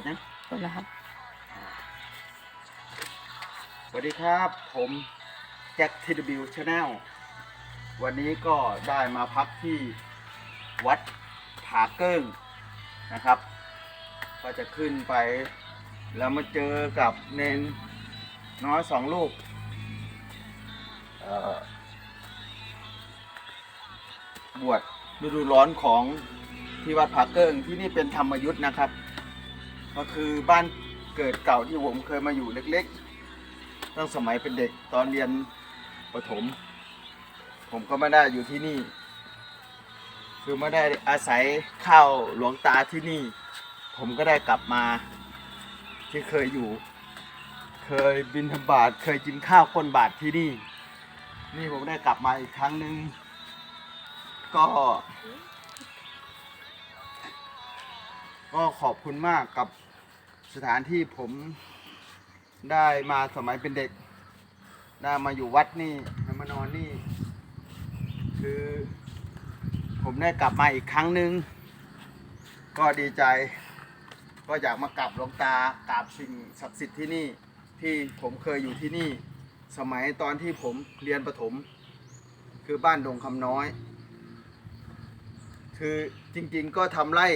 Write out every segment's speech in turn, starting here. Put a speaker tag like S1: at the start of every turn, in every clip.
S1: ดนะ
S2: กดแล้วครับ
S1: สวัสดีครับ ผมแจ็คทีบิวชาแนลวันนี้ก็ได้มาพักที่วัดผาเกิ้งนะครับ ก็จะขึ้นไป แล้วมาเจอกับเนนน้อยสองลูกเอ่อบวชฤดูร้อนของที่วัดผาเกิ้งที่นี่เป็นธรรมยุทธ์นะครับ ก็คือบ้านเกิดเก่าที่ผมเคยมาอยู่เล็กๆ ตั้งสมัยเป็นเด็กตอนเรียนประถม ผมก็ไม่ได้อยู่ที่นี่ คือไม่ได้อาศัยข้าวหลวงตาที่นี่ ผมก็ได้กลับมาที่เคยอยู่ เคยบินธบาตเคยกินข้าวคนบาทที่นี่ นี่ผมได้กลับมาอีกครั้งหนึ่งก็ก็ขอบคุณมากกับ สถานที่ผมได้มาสมัยเป็นเด็ก ได้มาอยู่วัดนี่มานอนนี่ คือ ผมได้กลับมาอีกครั้งหนึ่งก็ดีใจ ก็อยากมากราบหลวงตากราบสิ่งศักดิ์สิทธิ์ที่นี่ที่ผมเคยอยู่ที่นี่ สมัยตอนที่ผมเรียนประถม คือบ้านดงคำน้อย คือจริงๆก็ทำไร่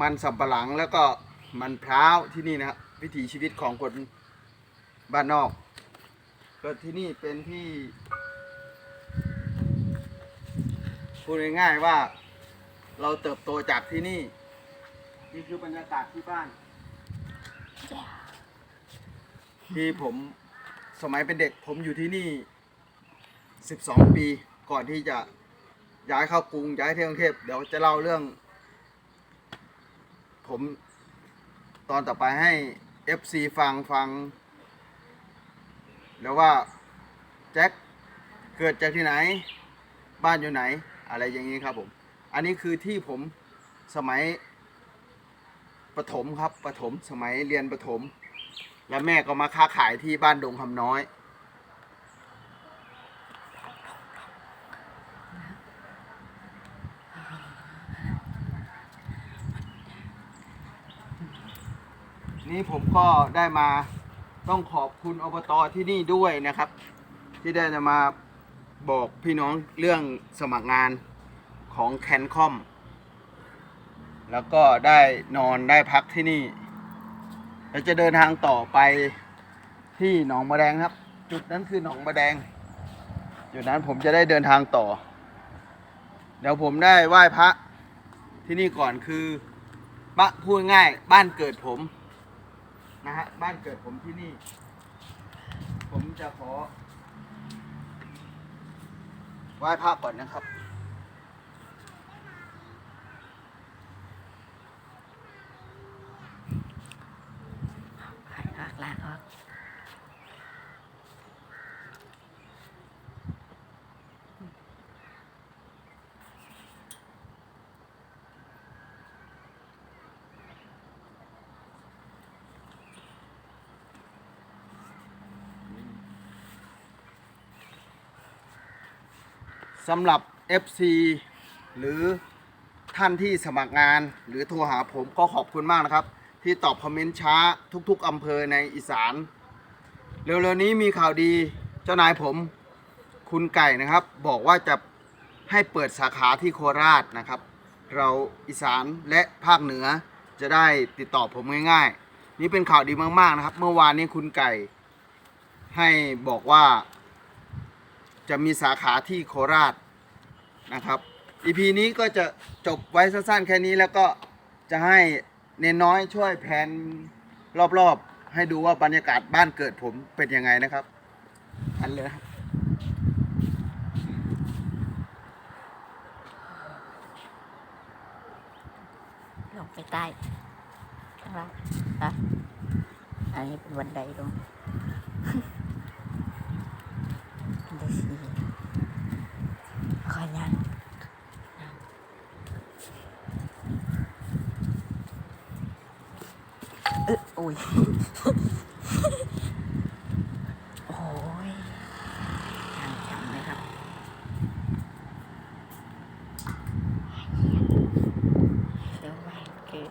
S1: มันสำปะหลังแล้วก็ มันพร้าวที่นี่นะครับวิถีชีวิตของคนบ้านนอกก็ที่นี่เป็นที่พูดง่ายๆว่าเราเติบโตจากที่นี่ นี่คือบรรยากาศที่บ้าน ที่ผมสมัยเป็นเด็กผมอยู่ที่นี่ 12 ปีก่อนที่จะย้ายเข้ากรุงย้ายที่กรุงเทพเดี๋ยวจะเล่าเรื่อง ผม ตอนต่อไปให้ FC ฟังฟัง แล้วว่า แจ็คเกิดจากที่ไหน บ้านอยู่ไหน อะไรอย่างนี้ครับผม อันนี้คือที่ผมสมัยประถมครับประถมสมัยเรียนประถมแล้วแม่ก็มาค้าขายที่บ้านดงคำน้อย นี่ผมก็ได้มาต้องขอบคุณอบตที่นี่ด้วยนะครับ ที่ได้จะมาบอกพี่น้องเรื่องสมัครงานของแคนคอมแล้วก็ได้นอนได้พักที่นี่เราจะเดินทางต่อไปที่หนองมะแดงครับ จุดนั้นคือหนองมะแดงจุดนั้นผมจะได้เดินทางต่อ เดี๋ยวผมได้ไหว้พระที่นี่ก่อนคือบ้านพูดง่ายบ้านเกิดผม นะฮะบ้านเกิดผมที่นี่ ผมจะขอไหว้พระก่อนนะครับ
S2: หายออกลากออก
S1: สำหรับ FC หรือท่านที่สมัครงานหรือโทรหาผมก็ขอบคุณมากนะครับ ที่ตอบคอมเมนต์ช้าทุกๆอำเภอในอีสาน เร็วๆนี้มีข่าวดีเจ้านายผมคุณไก่นะครับ บอกว่าจะให้เปิดสาขาที่โคราชนะครับ เราอีสานและภาคเหนือจะได้ติดต่อผมง่ายๆ นี่เป็นข่าวดีมากๆนะครับ เมื่อวานนี้คุณไก่ให้บอกว่า จะมีสาขาที่โคราชนะครับ EP นี้ก็จะจบไว้สั้นๆแค่นี้แล้วก็จะให้เนนน้อยช่วยแผนรอบๆ ให้ดูว่าบรรยากาศบ้านเกิดผมเป็นยังไงนะครับ อันเลยนะครับ
S2: ลงไปใต้ข้างล่างนะอันนี้เป็นบันไดลง บันไดสีคอยยังเออโอ้ย โอ้ยทางจำเลยครับ เดี๋ยววันเกิด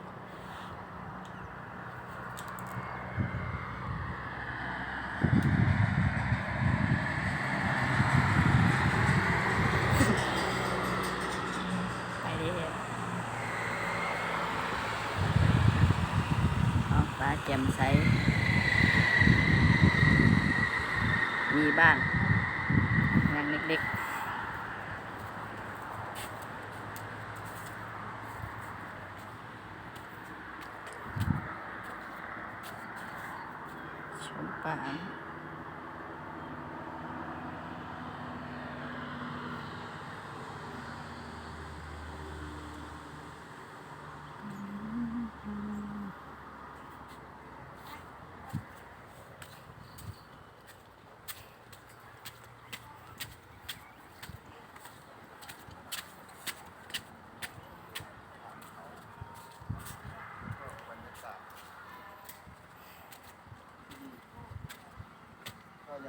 S2: แจ่มใส มีบ้านเมืองเล็กๆชมป่า
S1: โอ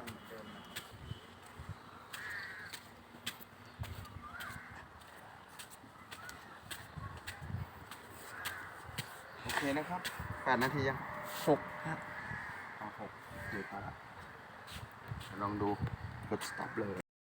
S1: เคนะครับแปดนาทียัง
S2: หกครับ
S1: เอาหกเดี๋ยวมาละลองดูกด stop เลย